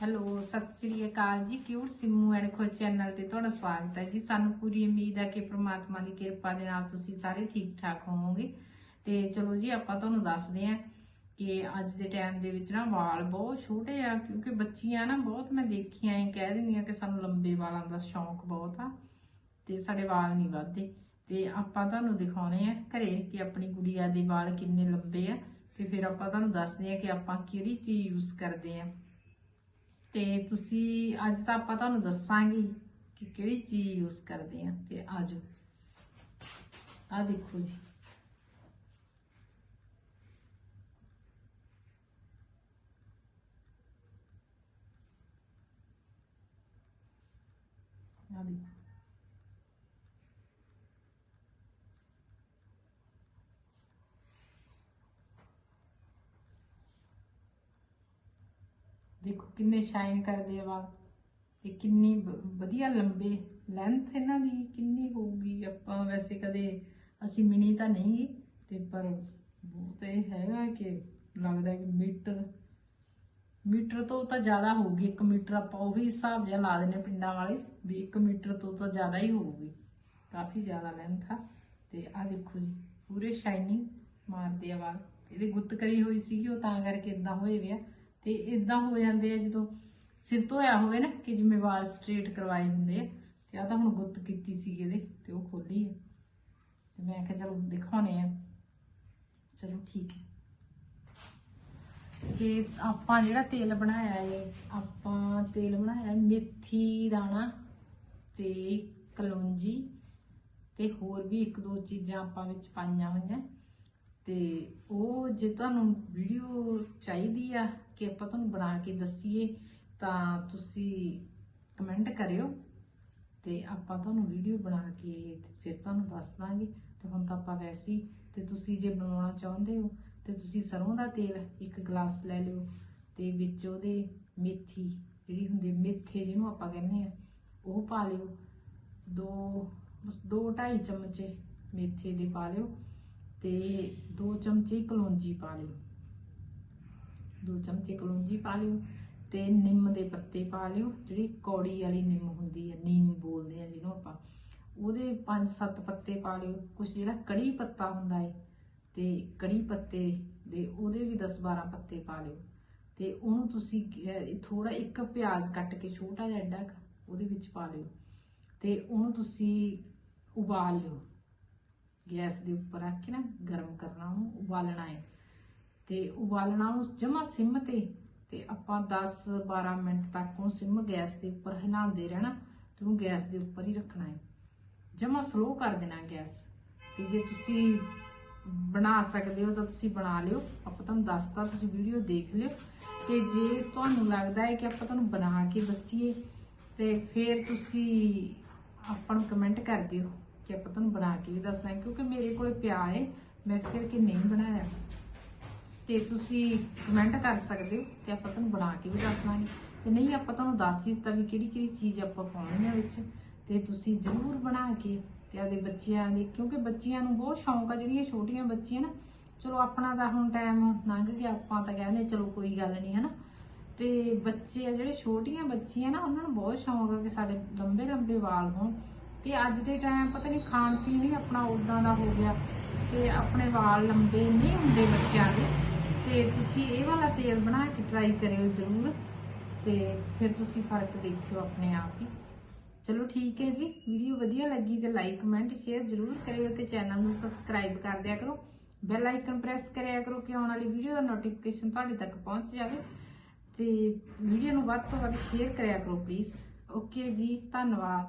Hello, ਸਤਿ ਸ੍ਰੀ ਅਕਾਲ ਜੀ। ਕਿਊਟ ਸਿੰਮੂ ਐਂਡ ਖੋ ਚੈਨਲ ਤੇ ਤੁਹਾਡਾ ਸਵਾਗਤ ਹੈ ਜੀ। ਸਾਨੂੰ ਪੂਰੀ ਉਮੀਦ ਹੈ ਕਿ ਪ੍ਰਮਾਤਮਾ ਦੀ ਕਿਰਪਾ ਦੇ ਨਾਲ ਤੁਸੀਂ ਸਾਰੇ ਠੀਕ ਠਾਕ ਹੋਵੋਗੇ। ਤੇ ਚਲੋ ਜੀ, ਆਪਾਂ ਤੁਹਾਨੂੰ ਦੱਸਦੇ ਹਾਂ ਕਿ ਅੱਜ ਦੇ ਟਾਈਮ ਦੇ ਵਿੱਚ ਨਾ ਵਾਲ ਬਹੁਤ ਛੋਟੇ ਆ, ਕਿਉਂਕਿ ਬੱਚੀਆਂ ਨਾ ਬਹੁਤ ਮੈਂ ਦੇਖੀਆਂ ਐ ਕਹਿ ਦਿੰਦੀਆਂ ਕਿ ਸਾਨੂੰ ਲੰਬੇ ਵਾਲਾਂ ਦਾ ਸ਼ੌਂਕ ਬਹੁਤ ਆ ਤੇ ਸਾਡੇ ਵਾਲ ਨਹੀਂ ਵੱਧਦੇ। ਤੇ ਆਪਾਂ ਤੁਹਾਨੂੰ ਦਿਖਾਉਣੇ ਆ ਘਰੇ ਕਿ ਆਪਣੀ ਗੁੜੀਆ ਦੇ ਵਾਲ ਕਿੰਨੇ ਲੰਬੇ ਆ ਤੇ ਫਿਰ ਆਪਾਂ ਤੁਹਾਨੂੰ ਦੱਸਦੇ ਆ ਕਿ ਆਪਾਂ ਕਿਹੜੀ ਚੀਜ਼ ਯੂਜ਼ ਕਰਦੇ ਆ ਤੇ ਤੁਸੀਂ ਅੱਜ ਤਾਂ ਆਪਾਂ ਤੁਹਾਨੂੰ ਦੱਸਾਂਗੇ ਕਿ ਕਿਹੜੀ ਚੀਜ਼ ਯੂਜ਼ ਕਰਦੇ ਆ, ਤੇ ਆਜੋ। ਆ ਦੇਖੋ ਜੀ। ਆ ਦੇਖੋ। ਦੇਖੋ ਕਿੰਨੇ ਸ਼ਾਈਨ ਕਰਦੇ ਆ ਵਾਲ ਇਹ ਕਿੰਨੀ ਵ- ਵਧੀਆ ਲੰਬੇ ਲੈਂਥ ਇਹਨਾਂ ਦੀ ਕਿੰਨੀ ਹੋਊਗੀ। ਆਪਾਂ ਵੈਸੇ ਕਦੇ, ਅਸੀਂ ਮਿਣੀ ਤਾਂ ਨਹੀਂ, ਤੇ ਪਰ ਬਹੁਤ ਇਹ ਹੈਗਾ ਕਿ ਲੱਗਦਾ ਕਿ ਮੀਟਰ ਮੀਟਰ ਤੋਂ ਤਾਂ ਜ਼ਿਆਦਾ ਹੋਊਗੀ। 1 ਮੀਟਰ ਆਪਾਂ ਉਹੀ ਹਿਸਾਬ ਜਿਹਾ ਲਾ ਦਿੰਨੇ ਪਿੰਡਾਂ ਵਾਲੇ, ਵੀ 1 ਮੀਟਰ ਤੋਂ ਤਾਂ ਜ਼ਿਆਦਾ ਹੀ ਹੋਊਗੀ। ਕਾਫੀ ਜ਼ਿਆਦਾ ਲੈਂਥ ਆ। ਤੇ ਆ ਦੇਖੋ ਜੀ, ਪੂਰੇ ਸ਼ਾਈਨਿੰਗ ਮਾਰਦੇ ਆ ਵਾਲ। ਇਹਦੇ ਗੁੱਤ ਕਰੀ ਹੋਈ ਸੀਗੀ, ਉਹ ਤਾਂ ਕਰਕੇ ਇਦਾਂ ਹੋਏ ਵੇ ਤੇ ਇਦਾਂ ਹੋ ਜਾਂਦੇ ਆ ਜਦੋਂ ਸਿਰ ਧੋਇਆ ਹੋਵੇ ਨਾ ਕਿ ਜਿਵੇਂ ਵਾਲ ਸਟ੍ਰੇਟ ਕਰਵਾਏ ਹੁੰਦੇ ਆ, ਤੇ ਆ ਤਾਂ ਹੁਣ ਗੁੱਤ ਕੀਤੀ ਸੀ ਇਹਦੇ, ਤੇ ਉਹ ਖੋਲੀ ਹੈ ਤੇ ਮੈਂ ਕਿਹਾ ਚਲੋ ਦਿਖਾਉਣੇ ਆ। ਚਲੋ ਠੀਕ ਹੈ ਤੇ ਆਪਾਂ ਜਿਹੜਾ ਤੇਲ ਬਣਾਇਆ ਹੈ ਆਪਾਂ ਤੇਲ ਬਣਾਇਆ ਮੇਥੀ, ਦਾਣਾ ਤੇ ਕਲੌਂਜੀ ਤੇ ਹੋਰ ਵੀ ਇੱਕ ਦੋ ਚੀਜ਼ਾਂ ਆਪਾਂ ਵਿੱਚ ਪਾਈਆਂ ਹੋਈਆਂ। ਤੇ ਉਹ ਜੇ ਤੁਹਾਨੂੰ ਵੀਡੀਓ ਚਾਹੀਦੀ ਆ ਕਿ ਆਪਾਂ ਤੁਹਾਨੂੰ ਬਣਾ ਕੇ ਦਸੀਏ, ਤਾਂ ਤੁਸੀਂ ਕਮੈਂਟ ਕਰਿਓ ਤੇ ਆਪਾਂ ਤੁਹਾਨੂੰ ਵੀਡੀਓ ਬਣਾ ਕੇ ਫਿਰ ਤੁਹਾਨੂੰ ਦੱਸ ਦਾਂਗੇ। ਤੇ ਹੁਣ ਤਾਂ ਆਪਾਂ ਵੈਸੇ ਹੀ, ਤੇ ਤੁਸੀਂ ਜੇ ਬਣਾਉਣਾ ਚਾਹੁੰਦੇ ਹੋ, ਤੇ ਤੁਸੀਂ ਸਰੋਂ ਦਾ ਤੇਲ ਇੱਕ ਗਲਾਸ ਲੈ ਲਿਓ ਤੇ ਵਿੱਚ ਉਹਦੇ ਮੇਥੀ, ਜਿਹੜੀ ਹੁੰਦੀ ਮੇਥੇ ਜਿਹਨੂੰ ਆਪਾਂ ਕਹਿੰਦੇ ਆ, ਉਹ ਪਾ ਲਿਓ। ਦੋ, ਬਸ 2.5 ਚਮਚੇ ਮੇਥੇ ਦੇ ਪਾ ਲਿਓ। ਤੇ 2 ਚਮਚੇ ਕਲੌਂਜੀ ਪਾ ਲਿਓ। 2 ਚਮਚੇ ਕਲੌਂਜੀ ਪਾ ਲਿਓ ਤੇ ਨਿੰਮ ਦੇ ਪੱਤੇ ਪਾ ਲਿਓ। ਜਿਹੜੀ ਕੌੜੀ ਵਾਲੀ ਨਿੰਮ ਹੁੰਦੀ ਹੈ, ਨੀਮ ਬੋਲਦੇ ਆ ਜਿਹਨੂੰ ਆਪਾਂ, ਉਹਦੇ 5-7 ਪੱਤੇ ਪਾ ਲਿਓ। ਕੁਛ ਜਿਹੜਾ ਕੜੀ ਪੱਤਾ ਹੁੰਦਾ ਹੈ ਤੇ ਕੜੀ ਪੱਤੇ ਦੇ ਉਹਦੇ ਵੀ 10-12 ਪੱਤੇ ਪਾ ਲਿਓ। ਤੇ ਉਹਨੂੰ ਤੁਸੀਂ ਥੋੜਾ ਇੱਕ ਪਿਆਜ਼ ਕੱਟ ਕੇ ਛੋਟਾ ਜਿਹਾ ਐਡਾ ਉਹਦੇ ਵਿੱਚ ਪਾ ਲਿਓ। ਤੇ ਉਹਨੂੰ ਤੁਸੀਂ ਉਬਾਲ ਲਿਓ। ਗੈਸ ਦੇ ਉੱਪਰ ਰੱਖ ਕੇ ਨਾ ਗਰਮ ਕਰਨਾ, ਉਹਨੂੰ ਉਬਾਲਣਾ ਹੈ। ਤੇ ਉਬਾਲਣਾ ਉਸ ਜਮਾ ਸਿਮ ਤੇ ਤੇ ਆਪਾਂ 10-12 ਮਿੰਟ ਤੱਕ ਉਹਨੂੰ ਸਿਮ ਗੈਸ ਦੇ ਉੱਪਰ ਹਿਲਾਉਂਦੇ ਰਹਿਣਾ ਤੇ ਉਹਨੂੰ ਗੈਸ ਦੇ ਉੱਪਰ ਹੀ ਰੱਖਣਾ ਹੈ। ਜਮਾ ਸਲੋ ਕਰ ਦੇਣਾ ਗੈਸ। ਤੇ ਜੇ ਤੁਸੀਂ ਬਣਾ ਸਕਦੇ ਹੋ ਤਾਂ ਤੁਸੀਂ ਬਣਾ ਲਿਓ। ਆਪਾਂ ਤੁਹਾਨੂੰ ਦੱਸਤਾ, ਤੁਸੀਂ ਵੀਡੀਓ ਦੇਖ ਲਿਓ। ਤੇ ਜੇ ਤੁਹਾਨੂੰ ਲੱਗਦਾ ਹੈ ਕਿ ਆਪਾਂ ਤੁਹਾਨੂੰ ਬਣਾ ਕੇ ਦੱਸੀਏ, ਤੇ ਫਿਰ ਤੁਸੀਂ ਆਪਾਂ ਨੂੰ ਕਮੈਂਟ ਕਰ ਦਿਓ। ਕਿ ਆਪਾਂ ਤੁਹਾਨੂੰ ਬਣਾ ਕੇ ਵੀ ਦੱਸਣਾ ਹੈ, ਕਿਉਂਕਿ ਮੇਰੇ ਕੋਲੇ ਪਿਆ ਹੈ ਮੈਂ ਇਸ ਕਰਕੇ ਨਹੀਂ ਬਣਾਇਆ। ਤੇ ਤੁਸੀਂ ਕਮੈਂਟ ਕਰ ਸਕਦੇ ਹੋ ਤੇ ਆਪਾਂ ਤੁਹਾਨੂੰ ਬਣਾ ਕੇ ਵੀ ਦੱਸ ਦਾਂਗੇ। ਤੇ ਨਹੀਂ, ਆਪਾਂ ਤੁਹਾਨੂੰ ਦੱਸ ਦਿੱਤਾ ਵੀ ਕਿਹੜੀ ਕਿਹੜੀ ਚੀਜ਼ ਆਪਾਂ ਪਾਉਣੀ ਹੈ ਵਿੱਚ। ਤੇ ਤੁਸੀਂ ਜ਼ਰੂਰ ਬਣਾ ਕੇ ਤੇ ਆਪਦੇ ਬੱਚਿਆਂ ਦੇ, ਕਿਉਂਕਿ ਬੱਚਿਆਂ ਨੂੰ ਬਹੁਤ ਸ਼ੌਂਕ ਆ, ਜਿਹੜੀਆਂ ਛੋਟੀਆਂ ਬੱਚੀਆਂ ਨਾ, ਚਲੋ ਆਪਣਾ ਤਾਂ ਹੁਣ ਟਾਈਮ ਲੰਘ ਗਿਆ, ਆਪਾਂ ਤਾਂ ਕਹਿੰਦੇ ਚਲੋ ਕੋਈ ਗੱਲ ਨਹੀਂ, ਹਨਾ। ਤੇ ਬੱਚੇ ਆ, ਜਿਹੜੇ ਛੋਟੀਆਂ ਬੱਚੀਆਂ ਨਾ, ਉਹਨਾਂ ਨੂੰ ਬਹੁਤ ਸ਼ੌਂਕ ਆ ਕਿ ਸਾਡੇ ਲੰਬੇ ਲੰਬੇ ਵਾਲ ਹੋਣ। ਤੇ ਅੱਜ ਦੇ ਟਾਈਮ ਪਤਾ ਨਹੀਂ ਖਾਣ ਪੀਣ ਹੀ ਆਪਣਾ ਉਦਾਂ ਦਾ ਹੋ ਗਿਆ ਤੇ ਆਪਣੇ ਵਾਲ ਲੰਬੇ ਨਹੀਂ ਹੁੰਦੇ ਬੱਚਿਆਂ ਦੇ। ਤੇ ਤੁਸੀਂ ਇਹ ਵਾਲਾ ਤੇਲ ਬਣਾ ਕੇ ਟਰਾਈ ਕਰਿਓ ਜ਼ਰੂਰ। ਤੇ ਫਿਰ ਤੁਸੀਂ ਫ਼ਰਕ ਦੇਖਿਓ ਆਪਣੇ ਆਪ ਹੀ। ਚਲੋ ਠੀਕ ਹੈ ਜੀ, ਵੀਡੀਓ ਵਧੀਆ ਲੱਗੀ ਤੇ ਲਾਈਕ ਕਮੈਂਟ ਸ਼ੇਅਰ ਜ਼ਰੂਰ ਕਰਿਓ ਤੇ ਚੈਨਲ ਨੂੰ ਸਬਸਕ੍ਰਾਈਬ ਕਰ ਦਿਆ ਕਰੋ। ਬੈਲ ਆਈਕਨ ਪ੍ਰੈਸ ਕਰਿਆ ਕਰੋ ਕਿ ਆਉਣ ਵਾਲੀ ਵੀਡੀਓ ਦਾ ਨੋਟੀਫਿਕੇਸ਼ਨ ਤੁਹਾਡੇ ਤੱਕ ਪਹੁੰਚ ਜਾਵੇ। ਤੇ ਵੀਡੀਓ ਨੂੰ ਵੱਧ ਤੋਂ ਵੱਧ ਸ਼ੇਅਰ ਕਰਿਆ ਕਰੋ ਪਲੀਜ਼ ਓਕੇ ਜੀ, ਧੰਨਵਾਦ।